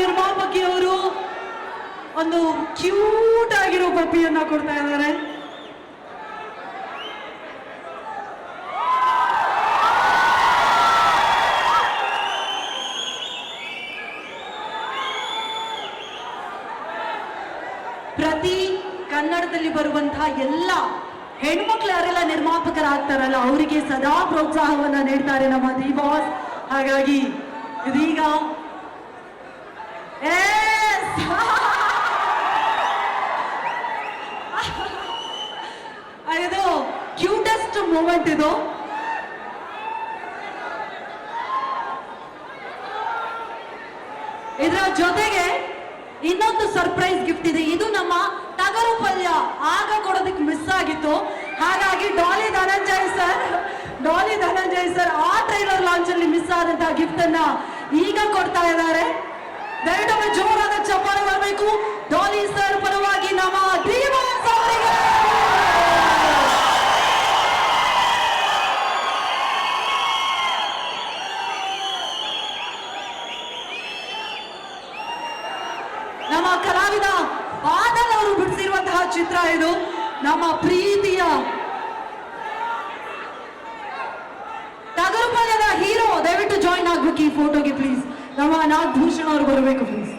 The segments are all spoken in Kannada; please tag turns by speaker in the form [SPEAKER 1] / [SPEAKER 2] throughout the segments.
[SPEAKER 1] ನಿರ್ಮಾಪಕಿಯವರು ಒಂದು ಕ್ಯೂಟ್ ಆಗಿರೋ ಪಪ್ಪಿಯನ್ನ ಕೊಡ್ತಾ ಇದ್ದಾರೆ. ಪ್ರತಿ ಕನ್ನಡದಲ್ಲಿ ಬರುವಂತಹ ಎಲ್ಲ ಹೆಣ್ಮಕ್ಳು ಯಾರೆಲ್ಲ ನಿರ್ಮಾಪಕರಾಗ್ತಾರಲ್ಲ, ಅವರಿಗೆ ಸದಾ ಪ್ರೋತ್ಸಾಹವನ್ನ ನೀಡ್ತಾರೆ ನಮ್ಮ ದಿ ಬಾಸ್ ಹಾಗಾಗಿ ಇದೀಗ! ಇದು ಕ್ಯೂಟೆಸ್ಟ್ ಮೂಮೆಂಟ್ ಇದು ಇದರ ಜೊತೆಗೆ ಇನ್ನೊಂದು ಸರ್ಪ್ರೈಸ್ ಗಿಫ್ಟ್ ಇದೆ. ಇದು ನಮ್ಮ ಟಗರು ಪಲ್ಯ. ಆಗ ಕೊಡೋದಕ್ಕೆ ಮಿಸ್ ಆಗಿತ್ತು. ಹಾಗಾಗಿ ಡಾಲಿ ಧನಂಜಯ್ ಸರ್ ಡಾಲಿ ಧನಂಜಯ್ ಸರ್ ಆ ಟ್ರೈಲರ್ ಲಾಂಚ್ ಅಲ್ಲಿ ಮಿಸ್ ಆದಂತಹ ಗಿಫ್ಟ್ ಅನ್ನ ಈಗ ಕೊಡ್ತಾ ಇದ್ದಾರೆ. ದಯವಿಟ್ಟು ಜೋರಾದ ಚಪ್ಪಾಳೆ ಬರಬೇಕು. नम प्रीत नगर पद हीरो दय जॉन आगे फ़ोटो के प्लीज़ नम नाग भूषण बर प्लीज़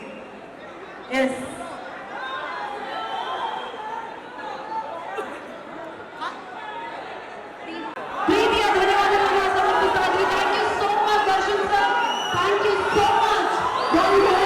[SPEAKER 1] Thank you so